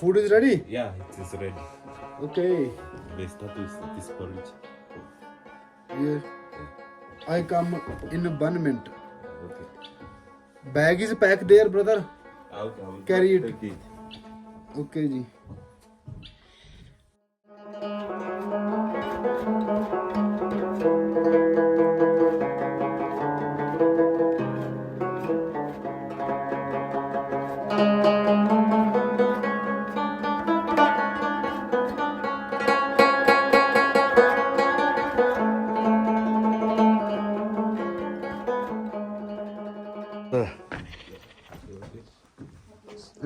food is ready? Yeah, it is ready. Okay. Best tattoo is this porridge. Yeah. I come in one minute. Okay. Bag is packed there, brother. I'll, out. Carry it. Okay ਜੀ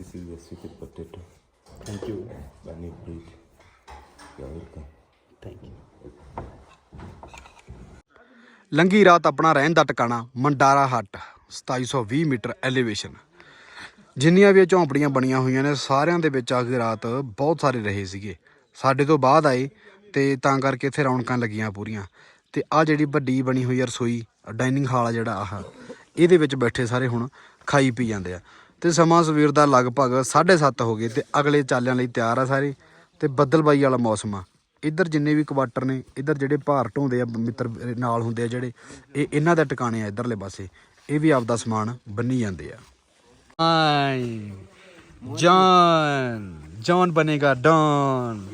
This is the sweet potato. Thank you Bunny bread. You're welcome. Thank you ਲੰਗੀ ਰਾਤ ਆਪਣਾ ਰਹਿਣ ਦਾ ਟਿਕਾਣਾ ਮੰਡਾਰਾ ਹੱਟ 2720 metre elevation ਜਿੰਨੀਆਂ ਵੀ ਇਹ ਝੌਂਪੜੀਆਂ ਬਣੀਆਂ ਹੋਈਆਂ ਨੇ ਸਾਰਿਆਂ ਦੇ ਵਿੱਚ ਆ ਕੇ ਰਾਤ ਬਹੁਤ ਸਾਰੇ ਰਹੇ ਸੀਗੇ ਸਾਡੇ ਤੋਂ ਬਾਅਦ ਆਏ ਤੇ ਤਾਂ ਕਰਕੇ ਇੱਥੇ ਰੌਣਕਾਂ ਲੱਗੀਆਂ ਪੂਰੀਆਂ ਤੇ ਆ ਜਿਹੜੀ ਵੱਡੀ ਬਣੀ ਹੋਈ ਆ ਰਸੋਈ ਡਾਈਨਿੰਗ ਹਾਲ ਆ ਜਿਹੜਾ ਆਹ ਇਹਦੇ ਵਿੱਚ ਬੈਠੇ ਸਾਰੇ ਹੁਣ ਖਾਈ ਪੀ ਜਾਂਦੇ ਆ ਤੇ ਸਮਾਂ ਸਵੇਰ ਦਾ ਲਗਭਗ 7:30 ਹੋ ਗਏ ਤੇ ਅਗਲੇ ਚਾਲਿਆਂ ਲਈ ਤਿਆਰ ਆ ਸਾਰੇ ਤੇ ਬੱਦਲਬਾਈ ਵਾਲਾ ਮੌਸਮ ਆ ਇੱਧਰ ਜਿੰਨੇ ਵੀ ਕੁਆਟਰ ਨੇ ਇੱਧਰ ਜਿਹੜੇ ਭਾਰ ਢੋਂਦੇ ਆ ਮਿੱਤਰ ਨਾਲ ਹੁੰਦੇ ਆ ਜਿਹੜੇ ਇਹ ਇਹਨਾਂ ਦਾ ਟਿਕਾਣੇ ਆ ਇੱਧਰਲੇ ਪਾਸੇ ਇਹ ਵੀ ਆਪਦਾ ਸਮਾਨ ਬੰਨੀ ਜਾਂਦੇ ਆ ਆਈ ਜੌਨ ਜੌਨ ਬਣੇਗਾ Don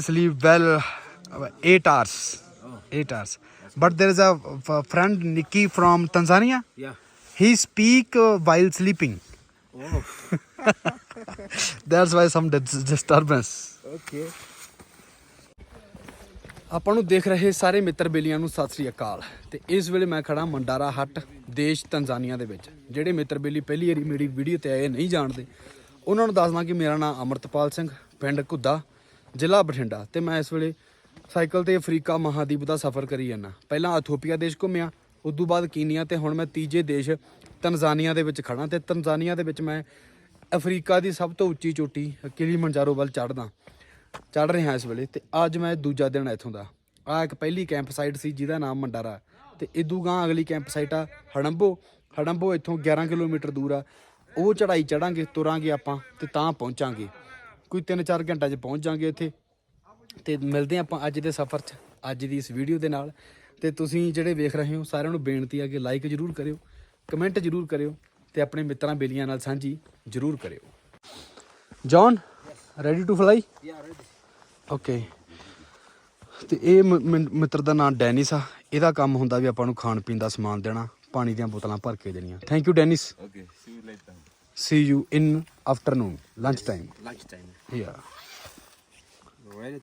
sleep well, uh, eight hours. Eight hours. But there is a f- friend Nikki from Tanzania. Yeah. He speak uh, while sleeping. Oh, That's why some dis- disturbance. okay. ਆਪਾਂ ਨੂੰ ਦੇਖ ਰਹੇ ਸਾਰੇ ਮਿੱਤਰ ਬੇਲੀਆਂ ਨੂੰ ਸਤਿ ਸ੍ਰੀ ਅਕਾਲ ਤੇ ਇਸ ਵੇਲੇ ਮੈਂ ਖੜਾ ਮੰਡਾਰਾ ਹੱਟ ਦੇਸ਼ ਤੰਜ਼ਾਨੀਆ ਦੇ ਵਿੱਚ ਜਿਹੜੇ ਮਿੱਤਰ ਬੇਲੀ ਪਹਿਲੀ ਵਾਰੀ ਮੇਰੀ ਵੀਡੀਓ ਤੇ ਆਏ ਨਹੀਂ ਜਾਣਦੇ ਉਹਨਾਂ ਨੂੰ ਦੱਸਦਾ ਕਿ ਮੇਰਾ ਨਾਮ ਅਮਰਤਪਾਲ ਸਿੰਘ ਪਿੰਡ ਘੁੱਦਾ ਜ਼ਿਲ੍ਹਾ ਬਠਿੰਡਾ ਤੇ ਮੈਂ ਇਸ ਵੇਲੇ ਸਾਈਕਲ ਤੇ ਅਫਰੀਕਾ ਮਹਾਦੀਪ ਦਾ ਸਫ਼ਰ ਕਰੀ ਜਾਂਦਾ ਪਹਿਲਾਂ ਇਥੋਪੀਆ ਦੇਸ਼ ਘੁੰਮਿਆ ਉਦੋਂ ਬਾਅਦ ਕੀਨੀਆ ਤੇ ਹੁਣ ਮੈਂ ਤੀਜੇ ਦੇਸ਼ ਤਨਜ਼ਾਨੀਆ ਦੇ ਵਿੱਚ ਖੜਾ ਤੇ ਤਨਜ਼ਾਨੀਆ ਦੇ ਵਿੱਚ ਮੈਂ ਅਫਰੀਕਾ ਦੀ ਸਭ ਤੋਂ ਉੱਚੀ ਚੋਟੀ ਕਿਲੀਮੰਜਾਰੋ ਵੱਲ ਚੜ੍ਹਦਾ ਚੜ ਰਿਹਾ ਇਸ ਵੇਲੇ ਤੇ ਅੱਜ ਮੈਂ ਦੂਜਾ ਦਿਨ ਇੱਥੋਂ ਦਾ। ਆ ਇੱਕ ਪਹਿਲੀ ਕੈਂਪ ਸਾਈਟ ਸੀ ਜਿਹਦਾ ਨਾਮ ਮੰਡਾਰਾ ਤੇ ਇਦੂ ਗਾਂ ਅਗਲੀ ਕੈਂਪ ਸਾਈਟ ਆ ਹੜੰਬੋ। ਹੜੰਬੋ ਇੱਥੋਂ 11 ਕਿਲੋਮੀਟਰ ਦੂਰ ਆ। ਉਹ ਚੜਾਈ ਚੜਾਂਗੇ ਤੁਰਾਂਗੇ ਆਪਾਂ ਤੇ ਤਾਂ ਪਹੁੰਚਾਂਗੇ। ਕੋਈ 3-4 ਘੰਟਿਆਂ 'ਚ ਪਹੁੰਚ ਜਾਾਂਗੇ ਇੱਥੇ ਤੇ ਮਿਲਦੇ ਹਾਂ ਆਪਾਂ ਅੱਜ ਦੇ ਸਫ਼ਰ 'ਚ, ਅੱਜ ਦੀ ਇਸ ਵੀਡੀਓ ਦੇ ਨਾਲ। ਤੇ ਤੁਸੀਂ ਜਿਹੜੇ ਵੇਖ ਰਹੇ ਹੋ ਸਾਰਿਆਂ ਨੂੰ ਬੇਨਤੀ ਆ ਕਿ ਲਾਈਕ ਜਰੂਰ ਕਰਿਓ ਕਮੈਂਟ ਜਰੂਰ ਕਰਿਓ ਤੇ ਆਪਣੇ ਮਿੱਤਰਾਂ ਬੇਲੀਆਂ ਨਾਲ ਸਾਂਝੀ ਜਰੂਰ ਕਰਿਓ John ready to fly. Okay ਤੇ ਇਹ ਮਿੱਤਰ ਦਾ ਨਾਮ ਡੈਨਿਸ ਆ ਇਹਦਾ ਕੰਮ ਹੁੰਦਾ ਵੀ ਆਪਾਂ ਨੂੰ ਖਾਣ ਪੀਣ ਦਾ ਸਮਾਨ ਦੇਣਾ ਪਾਣੀ ਦੀਆਂ ਬੋਤਲਾਂ ਭਰ ਕੇ ਦੇਣੀਆਂ thank you Dennis. See you in afternoon lunch time Lunchtime. Yeah Ready?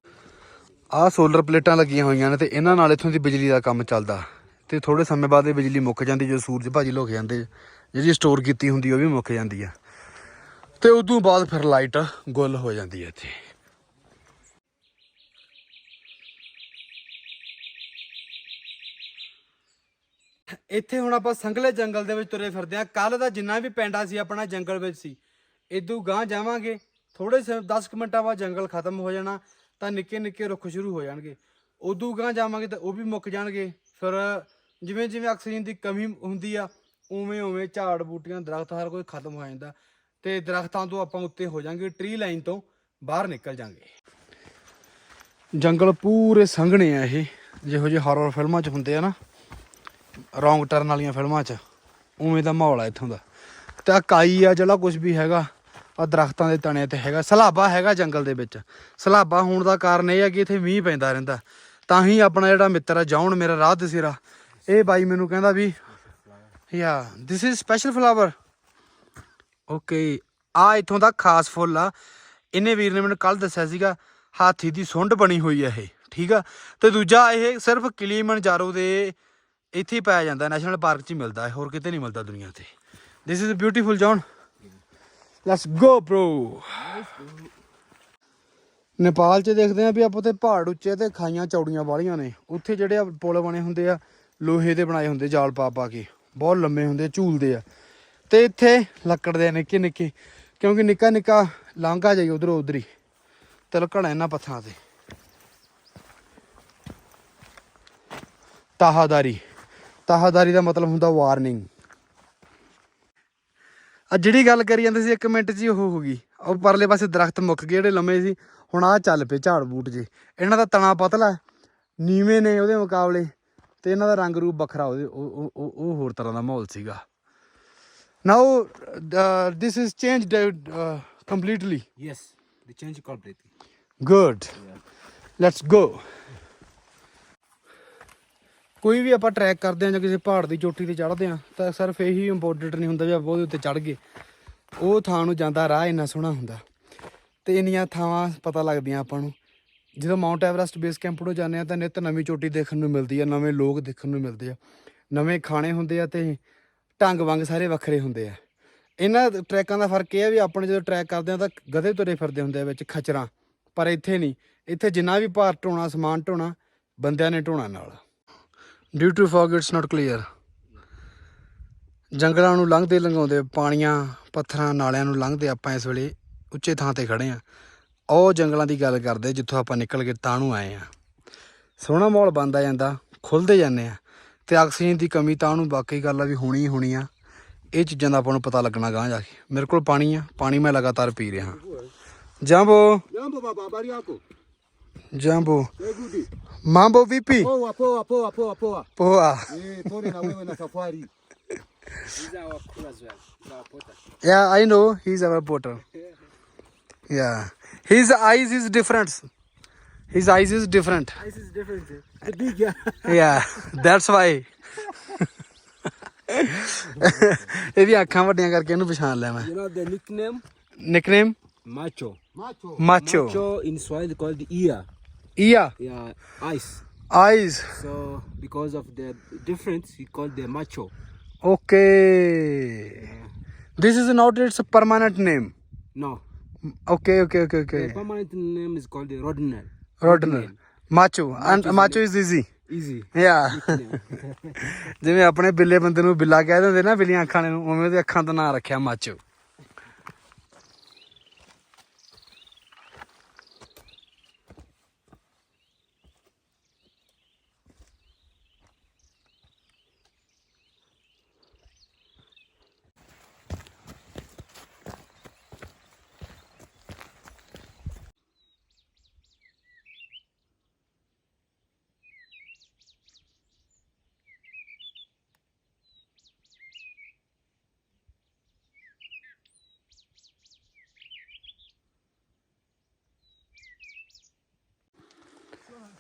ਆਹ ਸੋਲਰ ਪਲੇਟਾਂ ਲੱਗੀਆਂ ਹੋਈਆਂ ਨੇ ਤੇ ਇਹਨਾਂ ਨਾਲ ਇੱਥੋਂ ਦੀ ਬਿਜਲੀ ਦਾ ਕੰਮ ਚੱਲਦਾ। ਤੇ ਥੋੜੇ ਸਮੇਂ ਬਾਅਦ ਇਹ ਬਿਜਲੀ ਮੁੱਕ ਜਾਂਦੀ, ਜਦੋਂ ਸੂਰਜ ਭਾਜੀ ਲੁਕ ਜਾਂਦੇ, ਜਿਹੜੀ ਸਟੋਰ ਕੀਤੀ ਹੁੰਦੀ ਉਹ ਵੀ ਮੁੱਕ ਜਾਂਦੀ ਆ। ਤੇ ਉਦੋਂ ਬਾਅਦ ਫਿਰ ਲਾਈਟ ਗੁੱਲ ਹੋ ਜਾਂਦੀ ਹੈ ਇੱਥੇ। ਇੱਥੇ ਹੁਣ ਆਪਾਂ ਸੰਘਲੇ ਜੰਗਲ ਦੇ ਵਿੱਚ ਤੁਰੇ ਫਿਰਦੇ ਆ। ਕੱਲ ਦਾ ਜਿੰਨਾ ਵੀ ਪੈਂਡਾ ਸੀ, ਆਪਣਾ ਜੰਗਲ ਵਿੱਚ ਸੀ। ਇਦੋਂ ਗਾਂ ਜਾਵਾਂਗੇ। ਥੋੜੇ 10 ਕੁ ਮਿੰਟਾਂ ਬਾਅਦ ਜੰਗਲ ਖਤਮ ਹੋ ਜਾਣਾ। ਤਾਂ ਨਿੱਕੇ ਨਿੱਕੇ ਰੁੱਖ ਸ਼ੁਰੂ ਹੋ ਜਾਣਗੇ। ਉਦੋਂ ਗਾਂ ਜਾਵਾਂਗੇ ਤਾਂ ਉਹ ਵੀ ਮੁੱਕ ਜਾਣਗੇ। ਫਿਰ ਜਿਵੇਂ ਜਿਵੇਂ ਆਕਸੀਜਨ ਦੀ ਕਮੀ ਹੁੰਦੀ ਆ, ਉਵੇਂ ਉਵੇਂ ਝਾੜ ਬੂਟੀਆਂ, ਦਰਖਤ ਹਰ ਕੋਈ ਖਤਮ ਹੋ ਜਾਂਦਾ। ਤੇ ਦਰਖਤਾਂ ਤੋਂ ਆਪਾਂ ਉੱਤੇ ਹੋ ਜਾਾਂਗੇ ਟ੍ਰੀ ਲਾਈਨ ਤੋਂ ਬਾਹਰ ਨਿਕਲ ਜਾਾਂਗੇ। ਜੰਗਲ ਪੂਰੇ ਸੰਘਣੇ ਆ ਇਹ। ਜਿਹੋ ਜਿਹੇ ਹਾਰਰ ਫਿਲਮਾਂ 'ਚ ਹੁੰਦੇ ਆ ਨਾ, ਰੌਂਗ ਟਰਨ ਵਾਲੀਆਂ ਫਿਲਮਾਂ 'ਚ, ਉਵੇਂ ਦਾ ਮਾਹੌਲ ਆ ਇੱਥੋਂ ਦਾ। ਤੇ ਆ ਕਾਈ ਆ, ਜਿਹੜਾ ਕੁਝ ਵੀ ਹੈਗਾ ਆ ਦਰਖਤਾਂ ਦੇ ਤਣੇ ਤੇ ਹੈਗਾ, ਸਲਾਬਾ ਹੈਗਾ ਜੰਗਲ ਦੇ ਵਿੱਚ। ਸਲਾਬਾ ਹੋਣ ਦਾ ਕਾਰਨ ਇਹ ਹੈ ਕਿ ਇੱਥੇ ਮੀਂਹ ਪੈਂਦਾ ਰਹਿੰਦਾ। ਤਾਂ ਹੀ ਆਪਣਾ ਜਿਹੜਾ ਮਿੱਤਰ ਆ ਜਾਉਣ ਮੇਰਾ ਰਾਹ ਦਸਿਰਾ ਇਹ ਬਾਈ ਮੈਨੂੰ ਕਹਿੰਦਾ ਵੀ, yeah this is special flower okay ਆ ਇਥੋਂ ਦਾ ਖਾਸ ਫੁੱਲ ਆ। ਇਹਨੇ ਵੀਰ ਨੇ ਮੈਨੂੰ ਕੱਲ ਦੱਸਿਆ ਸੀਗਾ, ਹਾਥੀ ਦੀ ਸੁੰਡ ਬਣੀ ਹੋਈ ਆ ਇਹ, ਠੀਕ ਆ? ਤੇ ਦੂਜਾ ਇਹ ਸਿਰਫ ਕਿਲੀਮਨਜਾਰੋ ਦੇ ਇੱਥੇ ਪਾਇਆ ਜਾਂਦਾ, ਨੈਸ਼ਨਲ ਪਾਰਕ 'ਚ ਹੀ ਮਿਲਦਾ, ਹੋਰ ਕਿਤੇ ਨਹੀਂ ਮਿਲਦਾ ਦੁਨੀਆ ਤੇ। This is beautiful John let's go bro. Nepal 'ਚ ਦੇਖਦੇ ਆ ਵੀ ਆਪਾਂ ਤੇ ਪਹਾੜ ਉੱਚੇ ਤੇ ਖਾਈਆਂ ਚੌੜੀਆਂ ਵਾਲੀਆਂ ਨੇ। ਉੱਥੇ ਜਿਹੜੇ ਆ ਪੁਲ ਬਣੇ ਹੁੰਦੇ ਆ, ਲੋਹੇ ਦੇ ਬਣਾਏ ਹੁੰਦੇ ਜਾਲ ਪਾ ਪਾ ਕੇ। ਬਹੁਤ ਲੰਮੇ ਹੁੰਦੇ, ਝੂਲਦੇ ਆ। ਤੇ ਇੱਥੇ ਲੱਕੜ ਦੇ ਨਿੱਕੇ ਨਿੱਕੇ, ਕਿਉਂਕਿ ਨਿੱਕਾ ਨਿੱਕਾ ਲਾਂਘਾ ਜਾਈ ਉਧਰੋਂ ਉਧਰ ਹੀ। ਤਿਲਕਣਾ ਇਹਨਾਂ ਪੱਥਰਾਂ ਤੇ। ਤਾਹਾਦਾਰੀ। ਤਾਹਾਦਾਰੀ ਦਾ ਮਤਲਬ ਹੁੰਦਾ ਵਾਰਨਿੰਗ ਆ ਜਿਹੜੀ ਗੱਲ ਕਰੀ ਜਾਂਦੇ ਸੀ ਇੱਕ ਮਿੰਟ 'ਚ ਹੀ ਉਹ ਹੋ ਗਈ। ਉਹ ਪਰਲੇ ਪਾਸੇ ਦਰਖਤ ਮੁੱਕ ਗਏ ਜਿਹੜੇ ਲੰਮੇ ਸੀ ਹੁਣ ਆ ਚੱਲ ਪਏ ਝਾੜ ਬੂਟ ਜੇ। ਇਹਨਾਂ ਦਾ ਤਣਾ ਪਤਲਾ ਨੀਵੇਂ ਨੇ ਉਹਦੇ ਮੁਕਾਬਲੇ ਤੇ ਇਹਨਾਂ ਦਾ ਰੰਗ ਰੂਪ ਵੱਖਰਾ ਉਹਦੇ ਉਹ ਉਹ- ਹੋਰ ਤਰ੍ਹਾਂ ਦਾ ਮਾਹੌਲ ਸੀਗਾ। Now this is changed completely Yes, they changed completely. Good let's go ਕੋਈ ਵੀ ਆਪਾਂ ਟਰੈਕ ਕਰਦੇ ਆ ਜਾਂ ਕਿਸੇ ਪਹਾੜ ਦੀ ਚੋਟੀ ਤੇ ਚੜ੍ਹਦੇ ਆ ਤਾਂ ਸਿਰਫ ਇਹੀ ਇੰਪੋਰਟੈਂਟ ਨਹੀਂ ਹੁੰਦਾ ਵੀ ਆਪਾਂ ਉਹਦੇ ਉੱਤੇ ਚੜ੍ਹ ਗਏ। ਉਹ ਥਾਂ ਨੂੰ ਜਾਂਦਾ ਰਾਹ ਇੰਨਾ ਸੋਹਣਾ ਹੁੰਦਾ। ਤੇ ਇੰਨੀਆਂ ਥਾਵਾਂ ਪਤਾ ਲੱਗਦੀਆਂ ਆਪਾਂ ਨੂੰ। ਜਦੋਂ ਮਾਊਂਟ ਐਵਰੈਸਟ ਬੇਸ ਕੈਂਪ ਤੋਂ ਜਾਂਦੇ ਆ ਤਾਂ ਨਿਤ ਨਵੀਂ ਚੋਟੀ ਦੇਖਣ ਨੂੰ ਮਿਲਦੀ ਆ, ਨਵੇਂ ਲੋਕ ਦੇਖਣ ਨੂੰ ਮਿਲਦੇ ਆ। ਨਵੇਂ ਖਾਣੇ ਹੁੰਦੇ ਆ ਤੇ ਢੰਗ ਵੰਗ ਸਾਰੇ ਵੱਖਰੇ ਹੁੰਦੇ ਆ। ਇਹਨਾਂ ਟਰੈਕਾਂ ਦਾ ਫ਼ਰਕ ਇਹ ਆ ਵੀ ਆਪਣੇ ਜਦੋਂ ਟਰੈਕ ਕਰਦੇ ਆ ਤਾਂ ਗਧੇ ਤੁਰੇ ਫਿਰਦੇ ਹੁੰਦੇ ਆ ਵਿੱਚ, ਖਚਰਾਂ। ਪਰ ਇੱਥੇ ਨਹੀਂ। ਇੱਥੇ ਜਿੰਨਾ ਵੀ ਭਾਰ ਢੋਣਾ, ਸਮਾਨ ਢੋਣਾ, ਬੰਦਿਆਂ ਨੇ ਢੋਣਾ ਨਾਲ। Due to fog it's not clear ਜੰਗਲਾਂ ਨੂੰ ਲੰਘਦੇ ਲੰਘਾਉਂਦੇ ਪਾਣੀਆਂ ਪੱਥਰਾਂ ਨਾਲਿਆਂ ਨੂੰ ਲੰਘਦੇ ਆਪਾਂ ਇਸ ਵੇਲੇ ਉੱਚੇ ਥਾਂ ਤੇ ਖੜੇ ਆ ਉਹ ਜੰਗਲਾਂ ਦੀ ਗੱਲ ਕਰਦੇ ਜਿੱਥੋਂ ਆਪਾਂ ਨਿਕਲ ਕੇ ਤਾਂ ਨੂੰ ਆਏ ਆ ਸੋਹਣਾ ਮਾਹੌਲ ਬਣਦਾ ਜਾਂਦਾ ਖੁੱਲਦੇ ਜਾਂਦੇ ਆ ਤੇ ਆਕਸੀਜਨ ਦੀ ਕਮੀ ਤਾਂ ਉਹਨੂੰ ਬਾਕੀ ਗੱਲ ਆ ਵੀ ਹੋਣੀ ਹੀ ਹੋਣੀ ਆ। ਇਹ ਚੀਜ਼ਾਂ ਦਾ ਆਪਾਂ ਨੂੰ ਪਤਾ ਲੱਗਣਾ ਗਾਂ ਜਾ ਕੇ। ਮੇਰੇ ਕੋਲ ਪਾਣੀ ਆ ਪਾਣੀ ਮੈਂ ਲਗਾਤਾਰ ਪੀ ਰਿਹਾ। ਜਾਂਬੋ Jambo baba, habari yako? ਜਾਂਬੋ Very good. ਮਾਂਬੋ VP Poa, poa, poa, poa, poa. ਪੋਆ Eh, pole na wewe na safari. These are our crew as well. These are our porters. Yeah, I know he's our porter. Yeah, his eyes is different. His eyes is different. This is different. The big yeah. Yeah, that's why. ਇਹਦੀ ਅੱਖਾਂ ਵੱਡੀਆਂ ਕਰਕੇ ਇਹਨੂੰ ਪਛਾਣ ਲਿਆ ਮੈਂ You know the nickname? Nickname Macho. Macho. Macho. Macho in Swahili called ear. ਈਆ Yeah, eyes. Eyes So because of the difference, he called the macho. Okay this is not its permanent name No. okay okay okay okay The permanent name is called the rodinal. rodner macho and macho is easy Easy. yeah ਜਿਵੇਂ ਆਪਣੇ ਬਿੱਲੇ ਬੰਦੇ ਨੂੰ ਬਿੱਲਾ ਕਹਿ ਦਿੰਦੇ ਨਾ ਬਿੱਲੀਆਂ ਅੱਖਾਂ ਨੂੰ ਉਵੇਂ ਉਹਦੇ ਅੱਖਾਂ ਦਾ ਨਾਂ ਰੱਖਿਆ ਮਾਚੋ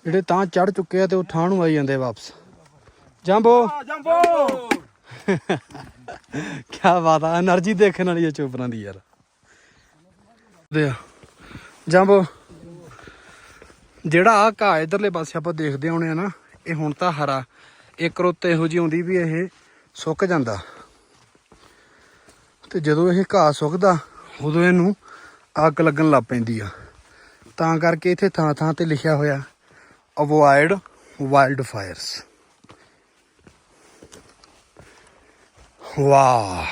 ਜਿਹੜੇ ਤਾਂ ਚੜ ਚੁੱਕੇ ਆ ਤੇ ਉਹ ਠਾਣ ਨੂੰ ਆਈ ਜਾਂਦੇ ਵਾਪਸ। ਜੰਬੋ। ਜੰਬੋ। ਕੀ ਬਾਤ ਆ એનર્ਜੀ ਦੇਖਣ ਵਾਲੀ ਆ ਚੋਪਰਾਂ ਦੀ ਯਾਰ। ਦੇ ਜੰਬੋ। ਜਿਹੜਾ ਆ ਘਾਹ ਇਧਰਲੇ ਪਾਸੇ ਆਪਾਂ ਦੇਖਦੇ ਆਉਣੇ ਆ ਨਾ ਇਹ ਹੁਣ ਤਾਂ ਹਰਾ। ਇੱਕ ਰੁੱਤ ਇਹੋ ਜੀ ਆਉਂਦੀ ਵੀ ਇਹ ਸੁੱਕ ਜਾਂਦਾ। ਤੇ ਜਦੋਂ ਇਹ ਘਾਹ ਸੁੱਕਦਾ ਉਦੋਂ ਇਹਨੂੰ ਅੱਗ ਲੱਗਣ ਲੱਗ ਪੈਂਦੀ ਆ। ਤਾਂ ਕਰਕੇ ਇੱਥੇ ਥਾਂ ਥਾਂ ਤੇ ਲਿਖਿਆ ਹੋਇਆ। ਅਵੋਇਡ ਵਾਈਲਡ ਫਾਇਰਸ ਵਾਹ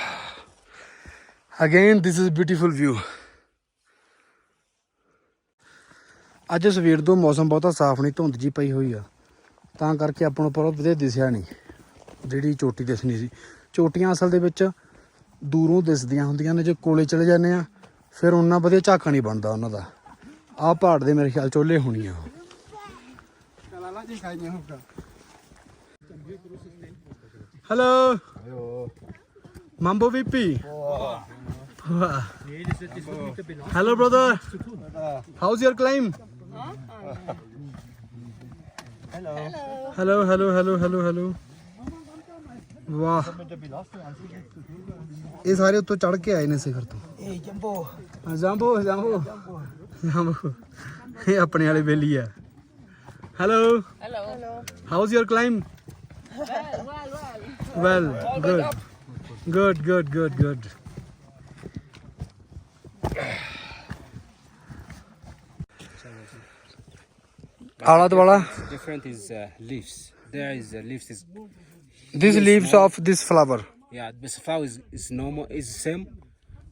again this is beautiful view ਅੱਜ ਸਵੇਰ ਤੋਂ ਮੌਸਮ ਬਹੁਤਾ ਸਾਫ਼ ਨਹੀਂ, ਧੁੰਦ ਜੀ ਪਈ ਹੋਈ ਆ। ਤਾਂ ਕਰਕੇ ਆਪਾਂ ਨੂੰ ਬਹੁਤ ਵਧੀਆ ਦਿਸਿਆ ਨਹੀਂ। ਜਿਹੜੀ ਚੋਟੀ ਦਿਸਣੀ ਸੀ। ਚੋਟੀਆਂ ਅਸਲ ਦੇ ਵਿੱਚ ਦੂਰੋਂ ਦਿਸਦੀਆਂ ਹੁੰਦੀਆਂ ਨੇ, ਜੇ ਕੋਲੇ ਚਲੇ ਜਾਂਦੇ ਆ, ਫਿਰ ਉਹਨਾਂ ਵਧੀਆ ਝਾਕਾ ਨਹੀਂ ਬਣਦਾ ਉਹਨਾਂ ਦਾ। ਆਹ ਪਹਾੜ ਦੇ ਮੇਰੇ ਖਿਆਲ ਚੋਲੇ ਹੋਣੀ ਆ hello Mambo VP. Hello, brother. How's your climb? Hello. Hello, hello, hello, hello, hello. ਵਾਹ ਇਹ ਸਾਰੇ ਉੱਤੋਂ ਚੜ ਕੇ ਆਏ ਨੇ ਸਿਖਰ ਤੋਂ ਏ ਜੰਬੋ ਜੰਬੋ ਜੰਬੋ ਜੰਬੋ ਇਹ ਆਪਣੇ ਵਾਲੇ ਬੇਲੀ ਆ Hello. Hello. Hello. How's your climb? Well, well, well. Well, All good. Good, good, good, good. Aladwala. Different is uh, leaves. There is uh, leaves is. These leaves small. of this flower. Yeah, this flower is, is normal. Is same.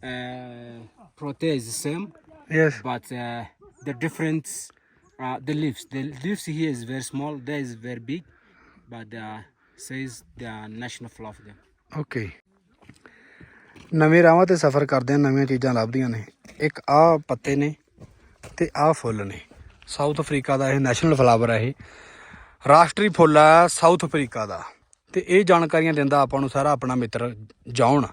Uh, protein is the same. Yes. But uh, the difference Uh, the leaves. The leaves here is very small. There is very big, but uh, says the national flower there. Okay ਨਵੇਂ ਰਾਹਾਂ ਤੇ ਸਫ਼ਰ ਕਰਦੇ ਆ ਨਵੀਆਂ ਚੀਜ਼ਾਂ ਲੱਭਦੀਆਂ ਨੇ। ਇੱਕ ਆਹ ਪੱਤੇ ਨੇ ਤੇ ਆਹ ਫੁੱਲ ਨੇ। ਸਾਊਥ ਅਫਰੀਕਾ ਦਾ ਇਹ ਨੈਸ਼ਨਲ ਫਲਾਵਰ ਹੈ ਇਹ। ਰਾਸ਼ਟਰੀ ਫੁੱਲ ਹੈ ਸਾਊਥ ਅਫਰੀਕਾ ਦਾ। ਤੇ ਇਹ ਜਾਣਕਾਰੀਆਂ ਦਿੰਦਾ ਆਪਾਂ ਨੂੰ ਸਾਰਾ ਆਪਣਾ ਮਿੱਤਰ ਜੌਨ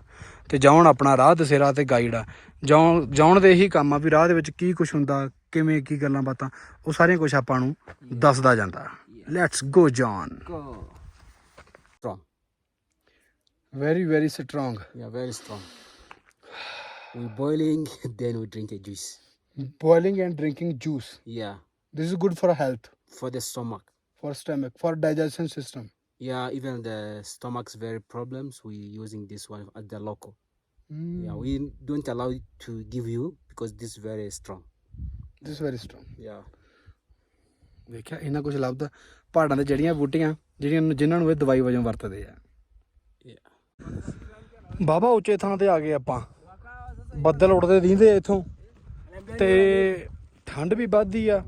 ਤੇ ਜੌਨ ਆਪਣਾ ਰਾਹ ਦਸੇਰਾ ਤੇ ਗਾਈਡ ਆ। ਜੌਨ ਜੌਨ ਦੇ ਇਹੀ ਕੰਮ ਆ ਵੀ ਰਾਹ ਦੇ ਵਿੱਚ ਕੀ ਕੁਝ ਹੁੰਦਾ ਕਿਵੇਂ ਕੀ ਗੱਲਾਂ ਬਾਤਾਂ ਉਹ ਸਾਰੀਆਂ ਕੁਝ ਆਪਾਂ ਨੂੰ ਦੱਸਦਾ ਜਾਂਦਾ let's go John. Very very strong Yeah, very strong. We boiling, then we drink a juice. boiling and drinking juice Yeah, this is good for health for the stomach. for stomach for digestion system Yeah, even the stomach's very problems. We using this one at the local. Yeah, we don't allow it to give you because this is very strong. this is very strong. Yeah. ਵੇਖਿਆ ਇਹਨਾਂ ਕੁਝ ਲੱਭਦਾ। ਪਹਾੜਾਂ ਦੇ ਜਿਹੜੀਆਂ ਬੂਟੀਆਂ ਜਿਹੜੀਆਂ ਨੂੰ- ਜਿਨ੍ਹਾਂ ਨੂੰ ਇਹ ਦਵਾਈ ਵਜੋਂ ਵਰਤਦੇ ਆ. ਬਾਬਾ ਉੱਚੇ ਥਾਂ ਤੇ ਆ ਗਏ ਆਪਾਂ। ਬੱਦਲ ਉੱਡਦੇ ਦਿੰਦੇ ਇੱਥੋਂ। ਤੇ ਠੰਡ ਵੀ ਵੱਧਦੀ ਆ।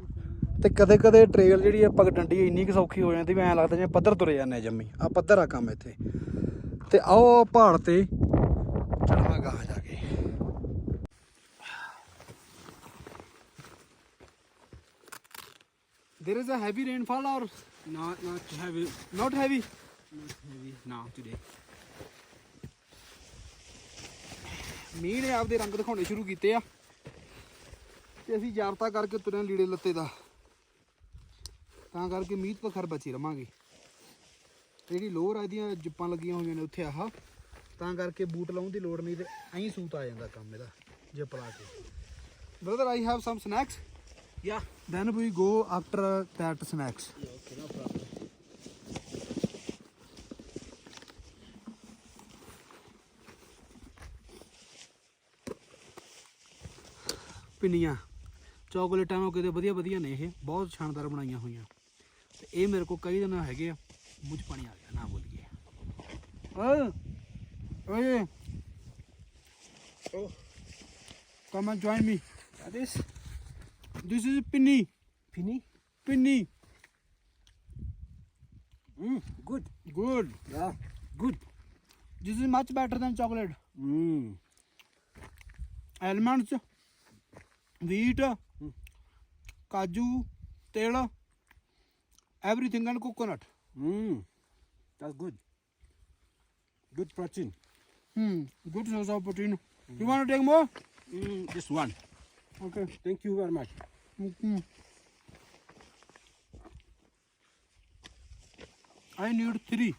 ਤੇ ਕਦੇ ਕਦੇ ਟ੍ਰੇਲ ਜਿਹੜੀ ਆ ਪਗਡੰਡੀ ਇੰਨੀ ਕੁ ਸੌਖੀ ਹੋ ਜਾਂਦੀ ਵੀ ਐਂ ਲੱਗਦਾ ਜਿਵੇਂ ਪੱਧਰ ਤੁਰੇ ਜਾਂਦੇ ਜੰਮੀ। ਆ ਪੱਧਰ ਆ ਕੰਮ ਇੱਥੇ। ਤੇ ਆਓ ਪਹਾੜ ਤੇ ਗਾਹ ਜਾ ਕੇ There is a heavy rainfall or Not not heavy. not heavy? Not heavy now today. ਮੀਂਹ ਨੇ ਆਪਦੇ ਰੰਗ ਦਿਖਾਉਣੇ ਸ਼ੁਰੂ ਕੀਤੇ ਆ ਤੇ ਅਸੀਂ ਜਾਬਤਾ ਕਰਕੇ ਤੁਰੇ ਲੀੜੇ ਲੱਤੇ ਦਾ ਤਾਂ ਕਰਕੇ ਮੀਂਹ ਤੋਂ ਖਰ ਬਚੀ ਰਵਾਂਗੇ ਜਿਹੜੀ ਲੋਅਰ ਆ, ਇਹਦੀਆਂ ਜਿੱਪਾਂ ਲੱਗੀਆਂ ਹੋਈਆਂ ਨੇ ਉੱਥੇ ਆਹ ਤਾਂ ਕਰਕੇ ਬੂਟ ਲਾਉਣ ਦੀ ਲੋੜ ਨਹੀਂ ਤੇ ਐਂ ਸੂਤ ਆ ਜਾਂਦਾ ਕੰਮ ਇਹਦਾ ਜਿੱਪ ਲਾ ਕੇ brother I have some snacks Yeah. Then we go after that snacks Yeah. Okay, no problem. ਪਿੰਨੀਆਂ ਚਾਕਲੇਟਾਂ ਨੂੰ ਕਿਤੇ ਵਧੀਆ ਵਧੀਆ ਨੇ ਇਹ ਬਹੁਤ ਸ਼ਾਨਦਾਰ ਬਣਾਈਆਂ ਹੋਈਆਂ ਤੇ ਇਹ ਮੇਰੇ ਕੋਲ ਕਈ ਦਿਨ ਹੈਗੇ ਆ ਮੂੰਹ 'ਚ ਪਾਣੀ ਆ ਗਿਆ ਨਾ ਬੋਲੀਏ Oye. Oh. Come and join me. That is. This is pinny. Pinny? Pinny. Mm. Good. Good. Yeah. Good. This is much better than chocolate. Mm. Almonds, wheat, mm. kaju, everything and coconut. Mm. That's good. Good protein. Hmm, good of protein. You want to take more? Mm, just one. Okay. Thank you very much. Mm-hmm. I need three.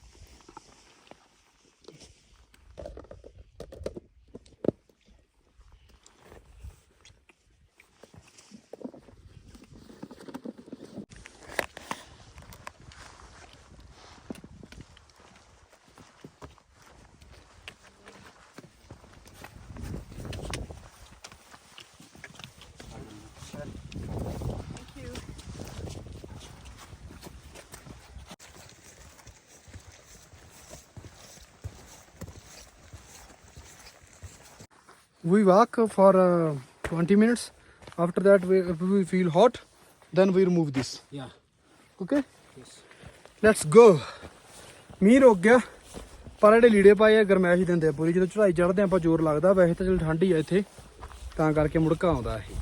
We walk for uh, 20 minutes. After that, we, if we feel hot, then we remove this. Yeah. Okay? Yes. Let's go ਮੀਂਹ ਰੁਕ ਗਿਆ ਪਰ ਜਿਹੜੇ ਲੀੜੇ ਪਾਏ ਆ ਗਰਮੈਸ਼ ਦਿੰਦੇ ਆ ਪੂਰੀ ਜਦੋਂ ਚੜਾਈ ਚੜਦੇ ਆਪਾਂ ਜ਼ੋਰ ਲੱਗਦਾ ਵੈਸੇ ਤਾਂ ਚਲ ਠੰਡ ਹੀ ਆ ਇੱਥੇ ਤਾਂ ਕਰਕੇ ਮੁੜਕਾ ਆਉਂਦਾ ਇਹ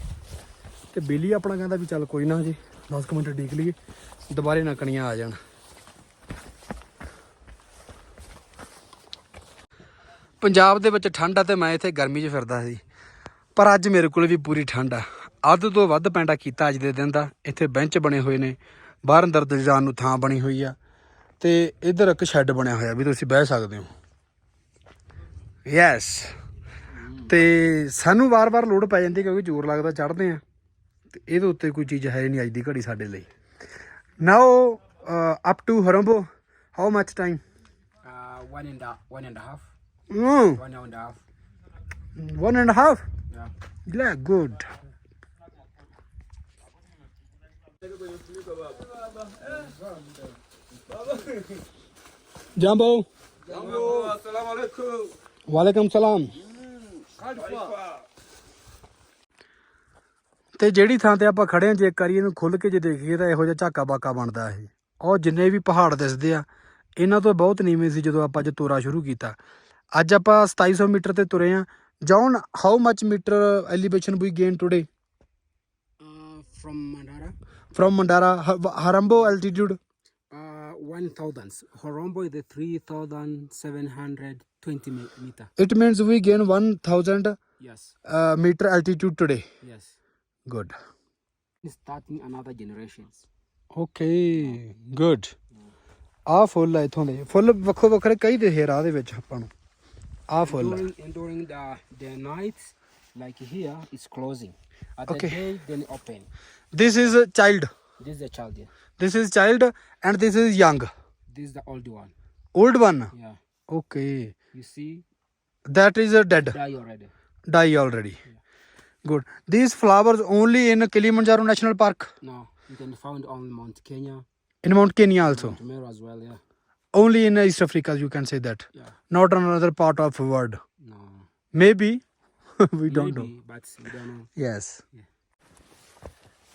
ਤੇ ਬੇਲੀ ਆਪਣਾ ਕਹਿੰਦਾ ਵੀ ਚੱਲ ਕੋਈ ਨਾ ਜੀ 10 ਕੁ ਮਿੰਟ ਡੀਕ ਲਈਏ ਦੁਬਾਰੇ ਨਕਣੀਆਂ ਆ ਜਾਣ ਪੰਜਾਬ ਦੇ ਵਿੱਚ ਠੰਡ ਆ ਤੇ ਮੈਂ ਇੱਥੇ ਗਰਮੀ 'ਚ ਫਿਰਦਾ ਸੀ। ਪਰ ਅੱਜ ਮੇਰੇ ਕੋਲ ਵੀ ਪੂਰੀ ਠੰਡ ਆ। ਅੱਧ ਤੋਂ ਵੱਧ ਪੈਂਡਾ ਕੀਤਾ ਅੱਜ ਦੇ ਦਿਨ ਦਾ। ਇੱਥੇ ਬੈਂਚ ਬਣੇ ਹੋਏ ਨੇ। ਬਾਹਰ ਅੰਦਰ ਜਾਣ ਨੂੰ ਥਾਂ ਬਣੀ ਹੋਈ ਆ। ਤੇ ਇੱਧਰ ਇੱਕ ਸ਼ੈੱਡ ਬਣਿਆ ਹੋਇਆ ਵੀ ਤੁਸੀਂ ਬਹਿ ਸਕਦੇ ਹੋ। ਯੈਸ ਤੇ ਸਾਨੂੰ ਵਾਰ-ਵਾਰ ਲੋਡ ਪੈ ਜਾਂਦੀ ਕਿਉਂਕਿ ਜ਼ੋਰ ਲੱਗਦਾ ਚੜ੍ਹਦੇ ਆ। ਤੇ ਇਹਦੇ ਉੱਤੇ ਕੋਈ ਚੀਜ਼ ਹੈ ਨਹੀਂ ਅੱਜ ਦੀ ਘੜੀ ਸਾਡੇ ਲਈ। Now up to Horombo how much time Uh, one and a one. Mm, One and a half. one and a half. Yeah. Yeah, good. Jambo. ਵਾਲੇਕਮ ਸਲਾਮ ਤੇ ਜਿਹੜੀ ਥਾਂ ਤੇ ਆਪਾਂ ਖੜੇ ਹਾਂ ਜੇ ਕਰੀਏ ਇਹਨੂੰ ਖੁੱਲ ਕੇ ਜੇ ਦੇਖੀਏ ਤਾਂ ਇਹੋ ਜਿਹਾ ਝਾਕਾ ਬਾਕਾ ਬਣਦਾ ਇਹ ਉਹ ਜਿੰਨੇ ਵੀ ਪਹਾੜ ਦਿਸਦੇ ਆ ਇਹਨਾਂ ਤੋਂ ਬਹੁਤ ਨੀਵੇਂ ਸੀ ਜਦੋਂ ਆਪਾਂ ਅੱਜ ਤੁਰਾ ਸ਼ੁਰੂ ਕੀਤਾ ਅੱਜ ਆਪਾਂ 2700 ਮੀਟਰ ਤੇ ਤੁਰੇ ਆ। John how much meter elevation we gain today Uh, from Mandara, from Mandara Horombo altitude uh, 1,000. Horombo is the 3,720 me- meter. It means we gain 1000 Yes, meter altitude today yes. Good It's starting another generations. Okay good ਆ ਫੁੱਲ ਆ ਇਥੋਂ ਦੇ। ਫੁੱਲ ਵੱਖੋ ਵੱਖਰੇ ਕਈ ਦਿਖੇ ਰਾਹ ਦੇ ਵਿੱਚ ਆਪਾਂ ਨੂੰ। half during, during the, uh, the night like here it's closing. At okay. the day then open. This is a child. This is a child yeah. this is child and this is young. This is the old one. Old one? Yeah. Okay. You see? That is a dead. Die already. Die already. Yeah. good. These flowers only in kilimanjaro national park? No you can find on mount kenya. In mount kenya also. Mount as well yeah. Only in East Africa you can say that. Yeah. Not on another part of world. No. Maybe. we don't know. But we don't know. Yes.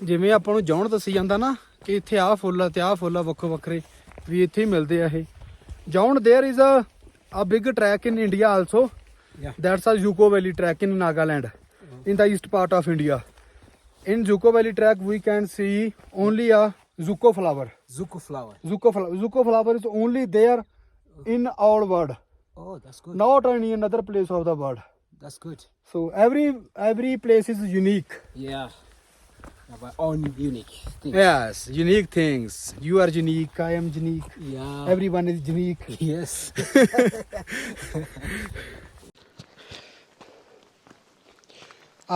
ਜਿਵੇਂ ਆਪਾਂ ਨੂੰ ਜੌਣ ਦੱਸੀ ਜਾਂਦਾ ਨਾ ਕਿ ਇੱਥੇ ਆਹ ਫੁੱਲ ਆ ਤੇ ਆਹ ਫੁੱਲ ਆ ਵੱਖੋ ਵੱਖਰੇ ਵੀ ਇੱਥੇ ਮਿਲਦੇ ਆ ਇਹ John there is a a big track in India also. Yeah. That's a Yuko Valley track in Nagaland, in the east part of India. In Yuko Valley track, we can see only a Zuko flower. Zuko flower. Zuko flower. Zuko flower is only there in our world. Oh, that's good. Not any another place of the world. That's good. So every every place is unique. Yeah. Our own unique things. Yes, unique things. You are unique. I am unique. Yeah. Everyone is unique. Yes.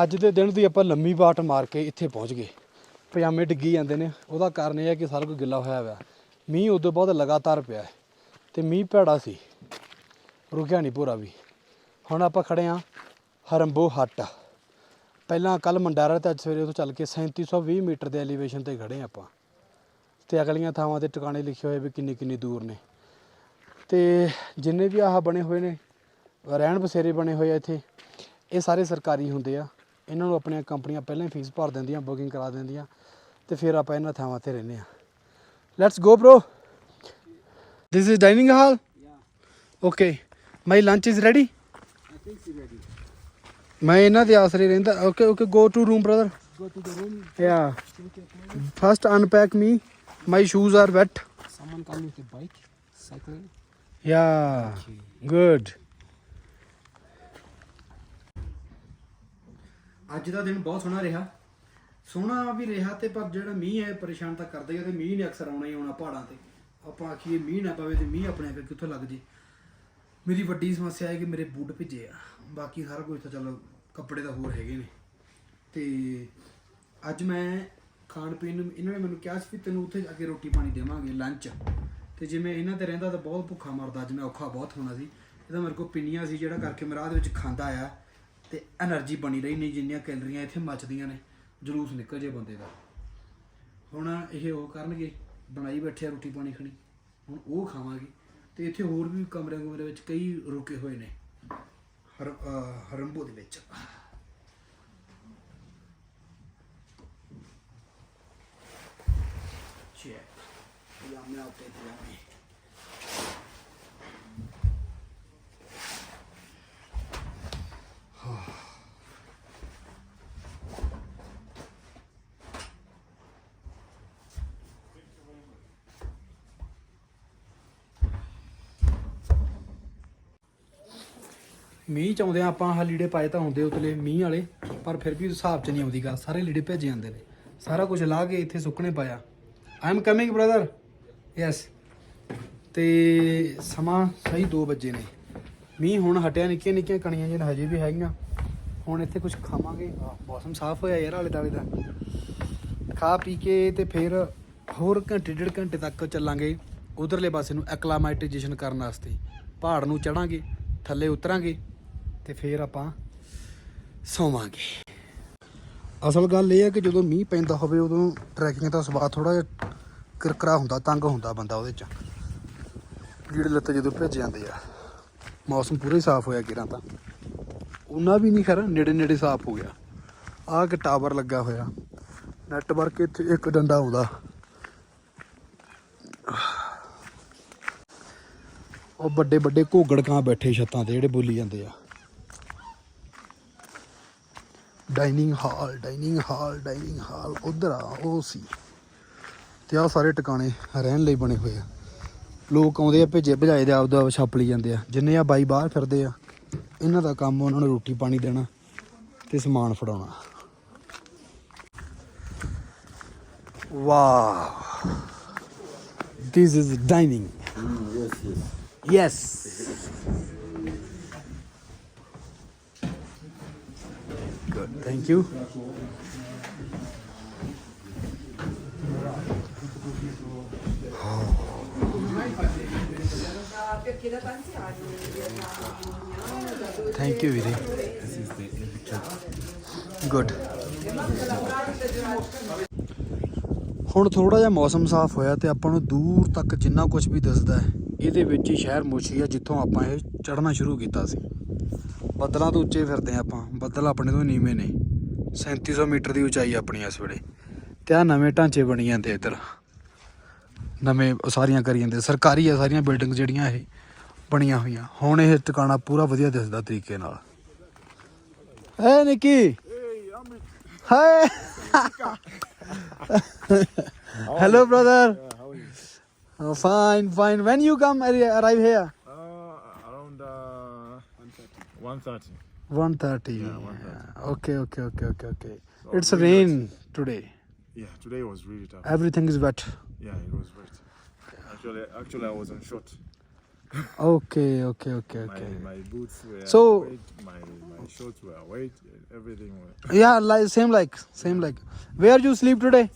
ਅੱਜ ਦੇ ਦਿਨ ਦੀ ਆਪਾਂ ਲੰਮੀ ਬਾਟ ਮਾਰ ਕੇ ਇੱਥੇ ਪਹੁੰਚ ਗਏ ਪਜਾਮੇ ਡਿੱਗੀ ਜਾਂਦੇ ਨੇ। ਉਹਦਾ ਕਾਰਨ ਇਹ ਹੈ ਕਿ ਸਾਰਾ ਕੁਝ ਗਿੱਲਾ ਹੋਇਆ ਹੋਇਆ। ਮੀਂਹ ਉਦੋਂ ਬਾਅਦ ਲਗਾਤਾਰ ਪਿਆ ਹੈ ਤੇ ਮੀਂਹ ਭੈੜਾ ਸੀ। ਰੁਕਿਆ ਨਹੀਂ ਪੂਰਾ ਵੀ। ਹੁਣ ਆਪਾਂ ਖੜੇ ਆ ਹਰੰਬੋ ਹੱਟ। ਪਹਿਲਾਂ ਕੱਲ ਮੰਡਾਰਾ ਤੇ ਅੱਜ ਸਵੇਰੇ ਉਥੋਂ ਚੱਲ ਕੇ 3720 ਮੀਟਰ ਦੇ ਐਲੀਵੇਸ਼ਨ ਤੇ ਖੜੇ ਹਾਂ ਆਪਾਂ। ਤੇ ਅਗਲੀਆਂ ਥਾਵਾਂ ਤੇ ਟਿਕਾਣੇ ਲਿਖੇ ਹੋਏ ਵੀ ਕਿੰਨੀ ਕਿੰਨੀ ਦੂਰ ਨੇ। ਤੇ ਜਿੰਨੇ ਵੀ ਆਹ ਬਣੇ ਹੋਏ ਨੇ, ਰਹਿਣ ਬਸੇਰੇ ਬਣੇ ਹੋਏ ਆ ਇੱਥੇ, ਇਹ ਸਾਰੇ ਸਰਕਾਰੀ ਹੁੰਦੇ ਆ। ਇਹਨਾਂ ਨੂੰ ਆਪਣੀਆਂ ਕੰਪਨੀਆਂ ਪਹਿਲਾਂ ਹੀ ਫੀਸ ਭਰ ਦਿੰਦੀਆਂ ਬੁਕਿੰਗ ਕਰਾ ਦਿੰਦੀਆਂ। ਤੇ ਫਿਰ ਆਪਾਂ ਇਹਨਾਂ ਥਾਵਾਂ ਤੇ ਰਹਿੰਦੇ ਆ let's go Yeah. okay my lunch is ready I think it's ready. ਮੈਂ ਇਹਨਾਂ ਦੇ ਆਸਰੇ ਰਹਿੰਦਾ okay okay go to room brother Go to the room. clothes. First unpack me my shoes are wet Someone come with a bike, cycling. Yeah good ਅੱਜ ਦਾ ਦਿਨ ਬਹੁਤ ਸੋਹਣਾ ਰਿਹਾ ਸੋਹਣਾ ਵੀ ਰਿਹਾ ਤੇ ਪਰ ਜਿਹੜਾ ਮੀਂਹ ਹੈ, ਪਰੇਸ਼ਾਨ ਤਾਂ ਕਰਦਾ ਹੀ ਆ ਤੇ ਮੀਂਹ ਨੇ ਅਕਸਰ ਆਉਣਾ ਹੀ ਆਉਣਾ ਪਹਾੜਾਂ ਤੇ। ਆਪਾਂ ਆਖੀਏ ਮੀਂਹ ਨਾ ਪਵੇ ਤੇ ਮੀਂਹ ਆਪਣੇ ਆਪ ਕਿੱਥੋਂ ਲੱਗ ਜੇ। ਮੇਰੀ ਵੱਡੀ ਸਮੱਸਿਆ ਹੈ ਕਿ ਮੇਰੇ ਬੂਟ ਭਿੱਜੇ ਆ। ਬਾਕੀ ਸਾਰਾ ਕੁਝ ਤਾਂ ਚੱਲ ਕੱਪੜੇ ਤਾਂ ਹੋਰ ਹੈਗੇ ਨੇ। ਤੇ ਅੱਜ ਮੈਂ ਖਾਣ ਪੀਣ ਨੂੰ, ਇਹਨਾਂ ਨੇ ਮੈਨੂੰ ਕਿਹਾ ਸੀ ਵੀ ਤੈਨੂੰ ਉੱਥੇ ਜਾ ਕੇ ਰੋਟੀ ਪਾਣੀ ਦੇਵਾਂਗੇ ਲੰਚ ਤੇ ਮੈਂ ਇਹਨਾਂ ਤੇ ਰਹਿੰਦਾ ਤਾਂ ਬਹੁਤ ਭੁੱਖਾ ਮਰਦਾ, ਅੱਜ ਮੈਂ ਔਖਾ ਬਹੁਤ ਹੋਣਾ ਸੀ। ਇਹਦਾ ਮੇਰੇ ਕੋਲ ਪਿੰਨੀਆਂ ਸੀ, ਜਿਹੜਾ ਕਰਕੇ ਮੈਂ ਰਾਹ ਦੇ ਵਿੱਚ ਖਾਂਦਾ ਆ ਤੇ એનર્ਜੀ ਬਣੀ ਰਹੀ ਨਹੀਂ, ਜਿੰਨੀਆਂ ਕੈਲਰੀਆਂ ਇੱਥੇ ਮੱਚਦੀਆਂ ਨੇ। ਜਲੂਸ ਨਿਕਲ ਜੇ ਬੰਦੇ ਦਾ। ਹੁਣ ਇਹ ਉਹ ਕਰਨਗੇ, ਬਣਾਈ ਬੈਠੇ ਆ ਰੋਟੀ ਪਾਣੀ ਖਣੀ। ਹੁਣ ਉਹ ਖਾਵਾਂਗੇ ਤੇ ਇੱਥੇ ਹੋਰ ਵੀ ਕਮਰੇ ਕਮਰੇ ਵਿੱਚ ਕਈ ਰੁਕੇ ਹੋਏ ਨੇ। ਹਰ, ਅਹ ਹਰੰਬੋ ਦੇ ਵਿੱਚ। ਚੈੱਕ ਪਜਾਮੇ ਉੱਤੇ ਪਜਾਮੇ ਮੀਂਹ ਚ ਆਉਂਦੇ ਆਪਾਂ ਆਹ ਲੀੜੇ ਪਾਏ ਤਾਂ ਹੁੰਦੇ ਉਤਲੇ ਮੀਂਹ ਵਾਲੇ, ਪਰ ਫਿਰ ਵੀ ਹਿਸਾਬ ਚ ਨਹੀਂ ਆਉਂਦੀ ਗੱਲ, ਸਾਰੇ ਲੀੜੇ ਭੇਜੇ ਜਾਂਦੇ ਨੇ। ਸਾਰਾ ਕੁਝ ਲਾ ਕੇ ਇੱਥੇ ਸੁੱਕਣੇ ਪਾਇਆ। I am coming brother yes ਤੇ ਸਮਾਂ ਸਹੀ 2 ਵਜੇ ਨੇ। ਮੀਂਹ ਹੁਣ ਹਟਿਆ, ਨਿੱਕੀਆਂ ਨਿੱਕੀਆਂ ਕਣੀਆਂ ਜਿਹੜੀਆਂ ਹਜੇ ਵੀ ਹੈਗੀਆਂ। ਹੁਣ ਇੱਥੇ ਕੁਝ ਖਾਵਾਂਗੇ। ਮੌਸਮ ਸਾਫ਼ ਹੋਇਆ ਯਾਰ ਆਲੇ ਦਾਲੇ ਦਾ ਖਾ ਪੀ ਕੇ ਤੇ ਫਿਰ ਹੋਰ ਘੰਟੇ, ਡੇਢ ਘੰਟੇ ਤੱਕ ਚੱਲਾਂਗੇ ਉਧਰਲੇ ਪਾਸੇ ਨੂੰ ਐਕਲਾਮਾਈਟੇਜੇਸ਼ਨ ਕਰਨ ਵਾਸਤੇ। ਪਹਾੜ ਨੂੰ ਚੜਾਂਗੇ, ਥੱਲੇ ਉਤਰਾਂਗੇ। ਤੇ ਫਿਰ ਆਪਾਂ ਸੌਵਾਂਗੇ। ਅਸਲ ਗੱਲ ਇਹ ਹੈ ਕਿ ਜਦੋਂ ਮੀਂਹ ਪੈਂਦਾ ਹੋਵੇ ਉਦੋਂ ਟਰੈਕਿੰਗ ਦਾ ਸਵਾਦ ਥੋੜਾ ਜਿਹਾ ਕਿਰਕਰਾ ਹੁੰਦਾ, ਤੰਗ ਹੁੰਦਾ ਬੰਦਾ ਉਹਦੇ ਚ। ਲੀੜੇ ਲੱਤ ਜਦੋਂ ਭਿੱਜ ਜਾਂਦੇ ਆ, ਮੌਸਮ ਪੂਰਾ ਹੀ ਸਾਫ਼ ਹੋਇਆ ਕਿਰਾਂ ਤਾਂ ਉਹਨਾਂ ਵੀ ਨਹੀਂ ਖਰ, ਨੇੜੇ ਨੇੜੇ ਸਾਫ਼ ਹੋ ਗਿਆ। ਆਹ ਇੱਕ ਟਾਵਰ ਲੱਗਾ ਹੋਇਆ। ਨੈਟਵਰਕ ਇੱਥੇ ਇੱਕ ਡੰਡਾ ਆਉਂਦਾ। ਉਹ ਵੱਡੇ ਵੱਡੇ ਘੋਗੜ ਕਾਂ ਬੈਠੇ ਛੱਤਾਂ ਤੇ ਜਿਹੜੇ ਬੋਲੀ ਜਾਂਦੇ ਆ। Dining hall dining hall dining hall ਉਧਰ ਆ ਉਹ ਸੀ। ਤੇ ਆ ਸਾਰੇ ਟਿਕਾਣੇ ਰਹਿਣ ਲਈ ਬਣੇ ਹੋਏ ਆ। ਲੋਕ ਆਉਂਦੇ ਆ ਭੇਜੇ ਭਜਾਏ ਦੇ ਆਪਦਾ ਆਪ ਛਾਪ ਲਈ ਜਾਂਦੇ ਆ। ਜਿੰਨੇ ਆ ਬਾਈ ਬਾਹਰ ਫਿਰਦੇ ਆ ਇਹਨਾਂ ਦਾ ਕੰਮ ਉਹਨਾਂ ਨੂੰ ਰੋਟੀ ਪਾਣੀ ਦੇਣਾ ਤੇ ਸਮਾਨ ਫੜਾਉਣਾ। Wow this is dining yes good. Thank you. Thank you ਵੀਰੇ good. ਹੁਣ ਥੋੜਾ ਜਿਹਾ ਮੌਸਮ ਸਾਫ਼ ਹੋਇਆ ਤੇ ਆਪਾਂ ਨੂੰ ਦੂਰ ਤੱਕ ਜਿੰਨਾ ਕੁਝ ਵੀ ਦਿਸਦਾ ਹੈ, ਇਹਦੇ ਵਿੱਚ ਹੀ ਸ਼ਹਿਰ ਮੋਛੀ ਆ ਜਿੱਥੋਂ ਆਪਾਂ ਇਹ ਚੜ੍ਹਨਾ ਸ਼ੁਰੂ ਕੀਤਾ ਸੀ। ਬੱਦਲਾਂ ਤੋਂ ਉੱਚੇ ਫਿਰਦੇ ਆ ਆਪਾਂ। ਬੱਦਲ ਆਪਣੇ ਤੋਂ ਨੀਵੇਂ ਨੇ। 3700 ਮੀਟਰ ਦੀ ਉਚਾਈ ਆਪਣੀ ਇਸ ਵੇਲੇ। ਤੇ ਆ ਨਵੇਂ ਢਾਂਚੇ ਬਣੀ ਜਾਂਦੇ ਇੱਧਰ। ਨਵੇਂ ਸਾਰੀਆਂ ਕਰੀ ਜਾਂਦੇ ਸਰਕਾਰੀ ਆ ਸਾਰੀਆਂ ਬਿਲਡਿੰਗ ਜਿਹੜੀਆਂ ਇਹ ਬਣੀਆਂ ਹੋਈਆਂ। ਹੁਣ ਇਹ ਟਿਕਾਣਾ ਪੂਰਾ ਵਧੀਆ ਦਿਸਦਾ ਤਰੀਕੇ ਨਾਲ। ਏ ਨਿੱਕੀ। ਹਾਏ। Hello, brother. Oh, fine, fine. When you come arri- 1.30. 1.30. Okay, okay, okay, okay, okay. It's rain today. Yeah, today was really tough. Everything is wet. Yeah, it was wet. Actually, actually, I was on short. Okay, okay, okay, okay. my boots were So- wet, my, my shorts were wet, everything. Was... Yeah, like same like same like. Where you sleep today?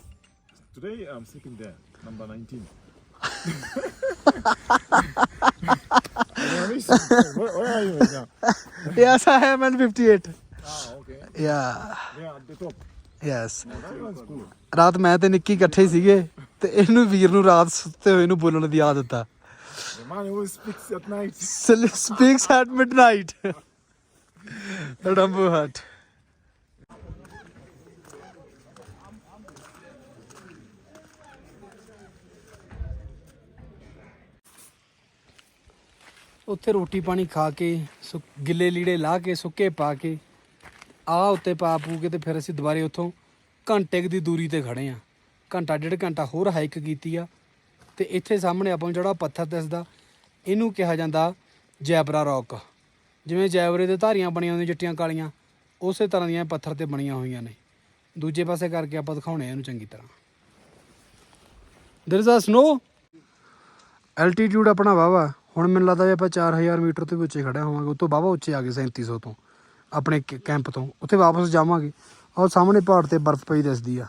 Today, I'm sleeping there, number 19. where, where are you right now? Yes, I am at 58. Ah, okay. Yeah. Yeah, at the top. Yes. That one's cool. ਰਾਤ ਮੈਂ ਤੇ ਨਿੱਕੀ ਇਕੱਠੇ ਸੀਗੇ ਤੇ ਇਹਨੂੰ ਵੀਰ ਨੂੰ ਰਾਤ ਸੁੱਤੇ ਹੋਏ ਨੂੰ ਬੋਲਣ ਦੀ ਆਦਤ ਆ The man who speaks at night. speaks at midnight. Rambo Hut. ਉੱਥੇ ਰੋਟੀ ਪਾਣੀ ਖਾ ਕੇ ਸੁ- ਗਿੱਲੇ ਲੀੜੇ ਲਾ ਕੇ, ਸੁੱਕੇ ਪਾ ਕੇ, ਆ ਉੱਤੇ ਪਾ ਪੂ ਕੇ ਤੇ ਫਿਰ ਅਸੀਂ ਦੁਬਾਰੇ ਉੱਥੋਂ ਘੰਟੇ ਦੀ ਦੂਰੀ ਤੇ ਖੜੇ ਆ। ਘੰਟਾ, ਡੇਢ ਘੰਟਾ ਹੋਰ ਹਾਈਕ ਕੀਤੀ ਆ ਤੇ ਇੱਥੇ ਸਾਹਮਣੇ ਆਪਾਂ ਨੂੰ ਜਿਹੜਾ ਪੱਥਰ ਦਿਸਦਾ, ਇਹਨੂੰ ਕਿਹਾ ਜਾਂਦਾ ਜੈਬਰਾ ਰੌਕ। ਜਿਵੇਂ ਜੈਬਰੇ ਦੇ ਧਾਰੀਆਂ ਬਣੀਆਂ ਹੁੰਦੀਆਂ ਚਿੱਟੀਆਂ ਕਾਲੀਆਂ, ਉਸੇ ਤਰ੍ਹਾਂ ਦੀਆਂ ਪੱਥਰ ਤੇ ਬਣੀਆਂ ਹੋਈਆਂ ਨੇ। ਦੂਜੇ ਪਾਸੇ ਕਰਕੇ ਆਪਾਂ ਦਿਖਾਉਣੇ ਆ ਇਹਨੂੰ ਚੰਗੀ ਤਰ੍ਹਾਂ। There is a snow altitude ਆਪਣਾ ਵਾਵਾ ਹੁਣ ਮੈਨੂੰ ਲੱਗਦਾ ਵੀ ਆਪਾਂ 4000 ਮੀਟਰ ਤੋਂ ਵੀ ਉੱਚੇ ਖੜੇ ਹੋਵਾਂਗੇ ਉਸ ਤੋਂ ਵਾਵਾ ਉੱਚੇ ਆ ਗਏ 3700 ਤੋਂ, ਆਪਣੇ ਕੈਂਪ ਤੋਂ, ਉੱਥੇ ਵਾਪਸ ਜਾਵਾਂਗੇ। ਔਰ ਸਾਹਮਣੇ ਪਹਾੜ ਤੇ ਬਰਫ਼ ਪਈ ਦਿਸਦੀ ਆ,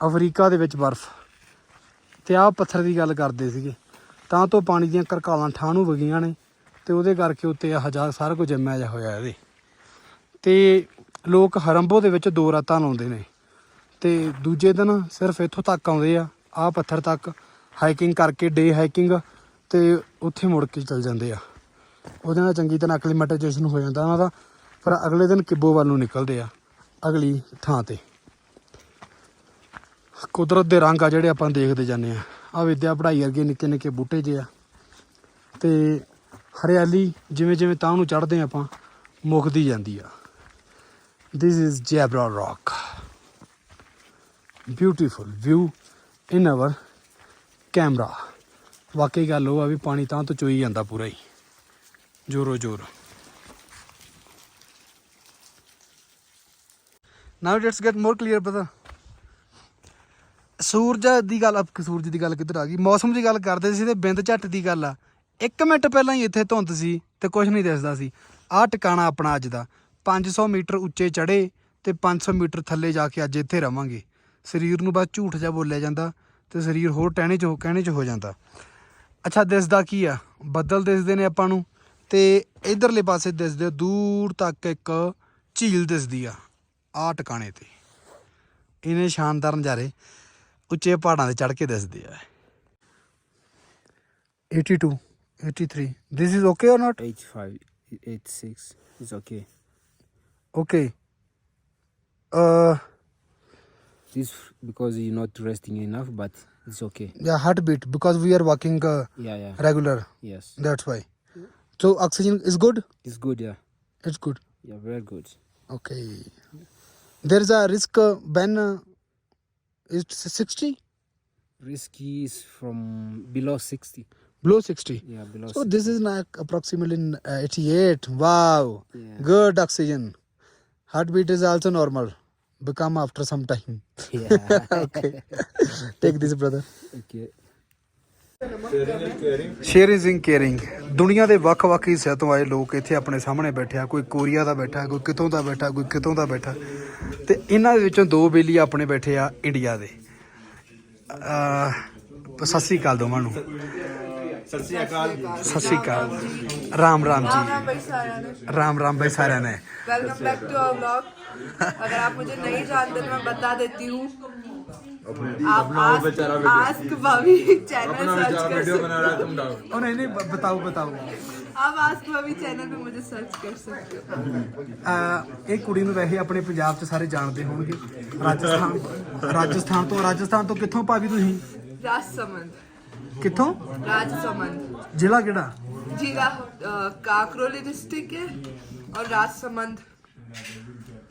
ਅਫਰੀਕਾ ਦੇ ਵਿੱਚ ਬਰਫ਼। ਤੇ ਆਹ ਪੱਥਰ ਦੀ ਗੱਲ ਕਰਦੇ ਸੀਗੇ, ਤਾਂ ਤੋਂ ਪਾਣੀ ਦੀਆਂ ਕਰਕਾਲਾਂ ਠਾਹ ਨੂੰ ਵਗੀਆਂ ਨੇ, ਤੇ ਉਹਦੇ ਕਰਕੇ ਉੱਤੇ ਆਹ ਹਜ਼ਾਰ, ਸਾਰਾ ਕੁਝ ਜੰਮਿਆ ਜਾ ਹੋਇਆ ਇਹਦੇ। ਤੇ ਲੋਕ ਹਰੰਬੋ ਦੇ ਵਿੱਚ ਦੋ ਰਾਤਾਂ ਲਾਉਂਦੇ ਨੇ, ਤੇ ਦੂਜੇ ਦਿਨ ਸਿਰਫ ਇੱਥੋਂ ਤੱਕ ਆਉਂਦੇ ਆ, ਆਹ ਪੱਥਰ ਤੱਕ ਹਾਈਕਿੰਗ ਕਰਕੇ, ਡੇ ਹਾਈਕਿੰਗ ਤੇ ਉੱਥੇ ਮੁੜ ਕੇ ਚਲ ਜਾਂਦੇ ਆ। ਉਹਦੇ ਨਾਲ ਚੰਗੀ ਤਰ੍ਹਾਂ ਐਕਲੀਮੈਟਾਈਜੇਸ਼ਨ ਹੋ ਜਾਂਦਾ ਉਹਨਾਂ ਦਾ, ਪਰ ਅਗਲੇ ਦਿਨ ਕਿੱਬੋ ਵੱਲ ਨੂੰ ਨਿਕਲਦੇ ਆ, ਅਗਲੀ ਥਾਂ ਤੇ। ਕੁਦਰਤ ਦੇ ਰੰਗ ਆ ਜਿਹੜੇ ਆਪਾਂ ਦੇਖਦੇ ਜਾਂਦੇ ਆ। ਆ ਵਿਦਿਆ ਪੜ੍ਹਾਈ ਵਰਗੇ ਨਿੱਕੇ ਨਿੱਕੇ ਬੂਟੇ ਜੇ ਆ। ਤੇ ਹਰਿਆਲੀ ਜਿਵੇਂ ਜਿਵੇਂ ਤਾਂ ਨੂੰ ਚੜ੍ਹਦੇ ਆਪਾਂ, ਮੁੱਕਦੀ ਜਾਂਦੀ ਆ। This is zebra Rock. Beautiful view in our camera ਵਾਕਈ ਗੱਲ ਉਹ ਆ ਵੀ ਪਾਣੀ ਤਾਂ ਤੋਂ ਚੋਈ ਜਾਂਦਾ ਪੂਰਾ ਹੀ। ਜੋਰੋ, ਜੋਰ। Now let's get more clear brother ਸੂਰਜ ਦੀ ਗੱਲ, ਅਬ ਸੂਰਜ ਦੀ ਗੱਲ ਕਿੱਧਰ ਆ ਗਈ? ਮੌਸਮ ਦੀ ਗੱਲ ਕਰਦੇ ਸੀ ਤੇ ਬਿੰਦ ਝੱਟ ਦੀ ਗੱਲ ਆ। 1 ਮਿੰਟ ਪਹਿਲਾਂ ਹੀ ਇੱਥੇ ਧੁੰਦ ਸੀ ਤੇ ਕੁਝ ਨਹੀਂ ਦਿਸਦਾ ਸੀ। ਆਹ ਟਿਕਾਣਾ ਆਪਣਾ ਅੱਜ ਦਾ। 500 ਮੀਟਰ ਉੱਚੇ ਚੜੇ ਤੇ 500 ਮੀਟਰ ਥੱਲੇ ਜਾ ਕੇ ਅੱਜ ਇੱਥੇ ਰਵਾਂਗੇ। ਸਰੀਰ ਨੂੰ ਬਸ ਝੂਠ ਜਿਹਾ ਬੋਲਿਆ ਜਾਂਦਾ ਤੇ ਸਰੀਰ ਹੋਰ ਟਹਿਣੇ ਚ ਹੋ ਕਹਿਣੇ ਚ ਹੋ ਜਾਂਦਾ। ਅੱਛਾ ਦਿਸਦਾ ਕੀ ਆ? ਬੱਦਲ ਦਿਸਦੇ ਨੇ ਆਪਾਂ ਨੂੰ। ਤੇ ਇਧਰਲੇ ਪਾਸੇ ਦਿਸਦੇ ਆ ਦੂਰ ਤੱਕ ਇੱਕ ਝੀਲ ਦਿਸਦੀ ਆ ਆਹ ਟਿਕਾਣੇ ਤੇ। ਇਹਨੇ ਸ਼ਾਨਦਾਰ ਨਜ਼ਾਰੇ ਉੱਚੇ ਪਹਾੜਾਂ ਤੇ ਚੜ ਕੇ ਦਿਸਦੇ ਆ। 82 83 this is okay or not? 85, 86. It's okay. okay. Uh This because you're not resting enough, but it's okay. yeah heartbeat because we are walking uh, Yeah, yeah. regular Yes. that's why so oxygen is good It's good, yeah. it's good Yeah, very good. okay there is a risk uh, when uh, it's 60 Risky is from below 60. below 60 Yeah, below so this is like approximately uh, 88 wow Yeah. good oxygen heartbeat is also normal become after some time. Yeah. okay. Take this, brother. Okay. Share is in caring ਦੁਨੀਆ ਦੇ ਵੱਖ-ਵੱਖ ਹਿੱਸਿਆਂ ਤੋਂ ਆਏ ਲੋਕ ਇੱਥੇ ਆਪਣੇ ਸਾਹਮਣੇ ਬੈਠੇ ਆ ਕੋਈ ਕੋਰੀਆ ਦਾ ਬੈਠਾ ਕੋਈ ਕਿਤੋਂ ਦਾ ਬੈਠਾ ਕੋਈ ਕਿਤੋਂ ਦਾ ਬੈਠਾ ਤੇ ਇਹਨਾਂ ਦੇ ਵਿੱਚੋਂ ਦੋ ਬੇਲੀ ਆਪਣੇ ਬੈਠੇ ਆ ਇੰਡੀਆ ਦੇ ਅ ਸਤਿ ਸ੍ਰੀ ਅਕਾਲ ਦੋਵਾਂ ਨੂੰ ਸਤਿ ਸ੍ਰੀ ਅਕਾਲ ਸਤਿ ਸ੍ਰੀ ਅਕਾਲ ਰਾਮ ਰਾਮ ਜੀ ਰਾਮ ਰਾਮ ਬਈ ਸਾਰਿਆਂ ਨੇ welcome back to our vlog अगर आप मुझे नहीं जानते तो मैं बता देती हूँ आप ask ask Bhabhi channel search कर सकते ਉਹ ਨਹੀਂ ਨਹੀਂ ਬ- ਬਤਾਓ ਬਤਾਓ हो आप आस्क भाभी चैनल पे मुझे सर्च कर सकते हो ਅ ਇਹ ਕੁੜੀ ਨੂੰ ਵੈਸੇ ਆਪਣੇ ਪੰਜਾਬ 'ਚ ਸਾਰੇ ਜਾਣਦੇ ਹੋਣਗੇ ਰਾਜਸਥਾਨ ਰਾਜਸਥਾਨ ਤੋਂ ਰਾਜਸਥਾਨ ਤੋਂ ਕਿੱਥੋਂ ਭਾਵੀ ਤੁਸੀਂ राजसमंद ਕਿੱਥੋਂ राजसमंद ਜ਼ਿਲ੍ਹਾ ਕਿਹੜਾ जिला अ, काकरोली डिस्ट्रिक्ट है और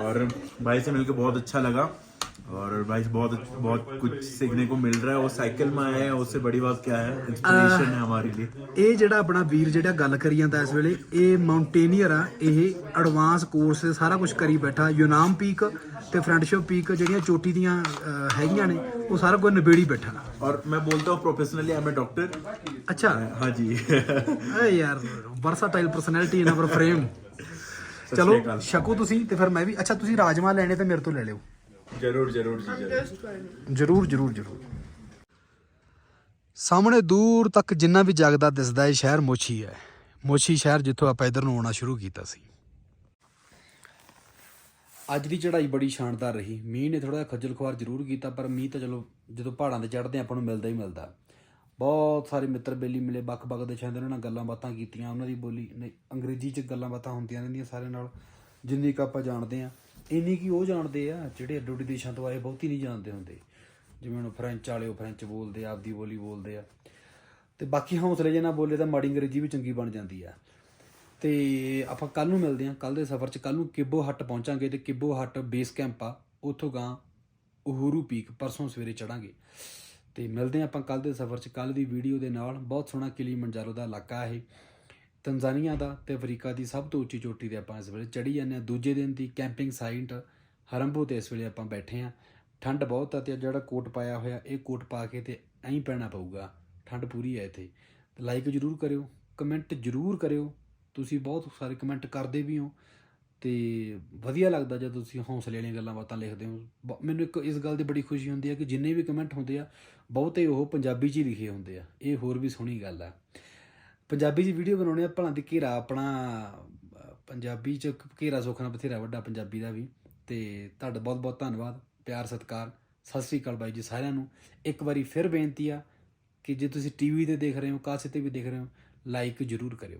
और भाई से मिलकर बहुत अच्छा लगा और भाई से बहुत बहुत कुछ सीखने को मिल रहा है वो साइकिल में आए हैं उससे बड़ी बात क्या है इंस्पिरेशन है हमारे लिए ਇਹ ਜਿਹੜਾ ਆਪਣਾ ਵੀਰ ਜਿਹੜਾ ਗੱਲ ਕਰੀ ਜਾਂਦਾ ਇਸ ਵੇਲੇ ਇਹ ਮਾਊਂਟੇਨੀਅਰ ਆ ਇਹ ਐਡਵਾਂਸ ਕੋਰਸ ਸਾਰਾ ਕੁਝ ਕਰੀ ਬੈਠਾ ਯੂਨਾਮ ਪੀਕ ਤੇ ਫਰੈਂਡਸ਼ਿਪ ਪੀਕ ਜਿਹੜੀਆਂ ਚੋਟੀ ਦੀਆਂ ਅ, ਹੈਗੀਆਂ ਨੇ ਉਹ ਸਾਰਾ ਕੁਝ ਨਿਬੇੜੀ ਬੈਠਾ और मैं बोलता हूँ professionally I am a doctor ਅੱਛਾ हाँ जी ਏ ਯਾਰ versatile personality in our frame ਚਲੋ ਸ਼ਕੋ ਤੁਸੀਂ ਤੇ ਫਿਰ ਮੈਂ ਵੀ ਅੱਛਾ ਤੁਸੀਂ ਰਾਜਮਾ ਲੈਣੇ ਤੇ ਮੇਰੇ ਤੋਂ ਲੈ ਲਿਓ। ਜਰੂਰ ਜਰੂਰ ਜੀ ਜਰੂਰ। ਜਰੂਰ ਜਰੂਰ ਸਾਹਮਣੇ ਦੂਰ ਤੱਕ ਜਿੰਨਾ ਵੀ ਜਗਦਾ ਦਿਸਦਾ ਹੈ ਸ਼ਹਿਰ ਮੋਛੀ ਹੈ। ਮੋਛੀ ਸ਼ਹਿਰ ਜਿੱਥੋਂ ਆਪਾਂ ਇਧਰ ਨੂੰ ਆਉਣਾ ਸ਼ੁਰੂ ਕੀਤਾ ਸੀ। ਅੱਜ ਦੀ ਚੜ੍ਹਾਈ ਬੜੀ ਸ਼ਾਨਦਾਰ ਰਹੀ। ਮੀਂਹ ਨੇ ਥੋੜਾ ਜਿਹਾ ਖੱਜਲ ਖੁਆਰ ਜ਼ਰੂਰ ਕੀਤਾ ਪਰ ਮੀਂਹ ਤਾਂ ਚਲੋ ਜਦੋਂ ਪਹਾੜਾਂ ਤੇ ਚੜ੍ਹਦੇ ਆਪਾਂ ਨੂੰ ਮਿਲਦਾ ਹੀ ਮਿਲਦਾ। ਬਹੁਤ ਸਾਰੇ ਮਿੱਤਰ ਬੇਲੀ ਮਿਲੇ ਵੱਖ-ਵੱਖ ਦੇਸ਼ਾਂ ਦੇ ਉਹਨਾਂ ਨਾਲ ਗੱਲਾਂ ਬਾਤਾਂ ਕੀਤੀਆਂ, ਉਹਨਾਂ ਦੀ ਬੋਲੀ, ਨਹੀਂ, ਅੰਗਰੇਜ਼ੀ 'ਚ ਗੱਲਾਂ ਬਾਤਾਂ ਹੁੰਦੀਆਂ ਰਹਿੰਦੀਆਂ ਸਾਰਿਆਂ ਨਾਲ, ਜਿੰਨੀ ਕੁ ਆਪਾਂ ਜਾਣਦੇ ਆ ਇੰਨੀ ਕੀ ਉਹ ਜਾਣਦੇ ਆ, ਜਿਹੜੇ ਅੱਡੋ ਅੱਡੀ ਦੇਸ਼ਾਂ ਤੋਂ ਆਏ ਬਹੁਤੀ ਨਹੀਂ ਜਾਣਦੇ ਹੁੰਦੇ। ਜਿਵੇਂ ਹੁਣ ਫ੍ਰੈਂਚ ਵਾਲੇ, ਉਹ ਫ੍ਰੈਂਚ ਬੋਲਦੇ ਆ, ਆਪਦੀ ਬੋਲੀ ਬੋਲਦੇ ਆ। ਤੇ ਬਾਕੀ ਹੌਸਲੇ ਜੇ ਨਾ ਬੋਲੇ ਤਾਂ ਮਾੜੀ ਅੰਗਰੇਜ਼ੀ ਵੀ ਚੰਗੀ ਬਣ ਜਾਂਦੀ ਆ। ਤੇ ਆਪਾਂ ਕੱਲ ਨੂੰ ਮਿਲਦੇ ਹਾਂ ਕੱਲ ਦੇ ਸਫ਼ਰ 'ਚ ਕੱਲ ਨੂੰ ਕਿਬੋ ਹੱਟ ਪਹੁੰਚਾਂਗੇ ਤੇ ਕਿਬੋ ਹੱਟ ਬੇਸ ਕੈਂਪ ਆ, ਉੱਥੋਂ ਗਾਂ ਉਹਰੂ ਪੀਕ ਪਰਸੋਂ ਸਵੇਰੇ ਚੜਾਂਗੇ। ਤੇ ਮਿਲਦੇ ਹਾਂ ਆਪਾਂ ਕੱਲ ਦੇ ਸਫ਼ਰ 'ਚ ਕੱਲ ਦੀ ਵੀਡੀਓ ਦੇ ਨਾਲ। ਬਹੁਤ ਸੋਹਣਾ ਕਿਲੀਮੰਜਾਰੋ ਦਾ ਇਲਾਕਾ ਇਹ। ਤਨਜ਼ਾਨੀਆ ਦਾ ਤੇ ਅਫਰੀਕਾ ਦੀ ਸਭ ਤੋਂ ਉੱਚੀ ਚੋਟੀ ਤੇ ਆਪਾਂ ਇਸ ਵੇਲੇ ਚੜੀ ਜਾਂਦੇ ਹਾਂ। ਦੂਜੇ ਦਿਨ ਦੀ ਕੈਂਪਿੰਗ ਸਾਈਟ ਹਰੰਬੋ ਤੇ ਇਸ ਵੇਲੇ ਆਪਾਂ ਬੈਠੇ ਹਾਂ। ਠੰਡ ਬਹੁਤ ਆ ਤੇ ਜਿਹੜਾ ਕੋਟ ਪਾਇਆ ਹੋਇਆ, ਇਹ ਕੋਟ ਪਾ ਕੇ ਤੇ ਐਂ ਪੈਣਾ ਪਊਗਾ। ਠੰਡ ਪੂਰੀ ਹੈ ਇੱਥੇ। ਲਾਈਕ ਜਰੂਰ ਕਰਿਓ ਕਮੈਂਟ ਜਰੂਰ ਕਰਿਓ। ਤੁਸੀਂ ਬਹੁਤ ਸਾਰੇ ਕਮੈਂਟ ਕਰਦੇ ਵੀ ਹੋ। ਤੇ ਵਧੀਆ ਲੱਗਦਾ ਜਦ ਤੁਸੀਂ ਹੌਸਲੇ ਵਾਲੀਆਂ ਗੱਲਾਂ ਬਾਤਾਂ ਲਿਖਦੇ ਹੋ। ਬ- ਮੈਨੂੰ ਇੱਕ ਇਸ ਗੱਲ ਦੀ ਬੜੀ ਖੁਸ਼ੀ ਹੁੰਦੀ ਹੈ ਕਿ ਜਿੰਨੇ ਵੀ ਕਮੈਂਟ ਹੁੰਦੇ ਆ, ਬਹੁਤੇ ਉਹ ਪੰਜਾਬੀ 'ਚ ਹੀ ਲਿਖੇ ਹੁੰਦੇ ਆ। ਇਹ ਹੋਰ ਵੀ ਸੋਹਣੀ ਗੱਲ ਆ। ਪੰਜਾਬੀ 'ਚ ਵੀਡੀਓ ਬਣਾਉਣੇ ਆ, ਭਲਾਂ ਦੀ ਘੇਰਾ ਆਪਣਾ ਪੰਜਾਬੀ 'ਚ ਘੇਰਾ ਸੁਖਣਾ ਬਥੇਰਾ ਵੱਡਾ ਪੰਜਾਬੀ ਦਾ ਵੀ। ਤੇ ਤੁਹਾਡਾ ਬਹੁਤ ਬਹੁਤ ਧੰਨਵਾਦ, ਪਿਆਰ, ਸਤਿਕਾਰ। ਸਤਿ ਸ੍ਰੀ ਅਕਾਲ ਬਾਈ ਜੀ ਸਾਰਿਆਂ ਨੂੰ। ਇੱਕ ਵਾਰੀ ਫਿਰ ਬੇਨਤੀ ਆ ਕਿ ਜੇ ਤੁਸੀਂ ਟੀਵੀ ਤੇ ਦੇਖ ਰਹੇ ਹੋ, ਕਾਸੇ ਤੇ ਵੀ ਦੇਖ ਰਹੇ ਹੋ ਲਾਈਕ ਜਰੂਰ ਕਰਿਓ।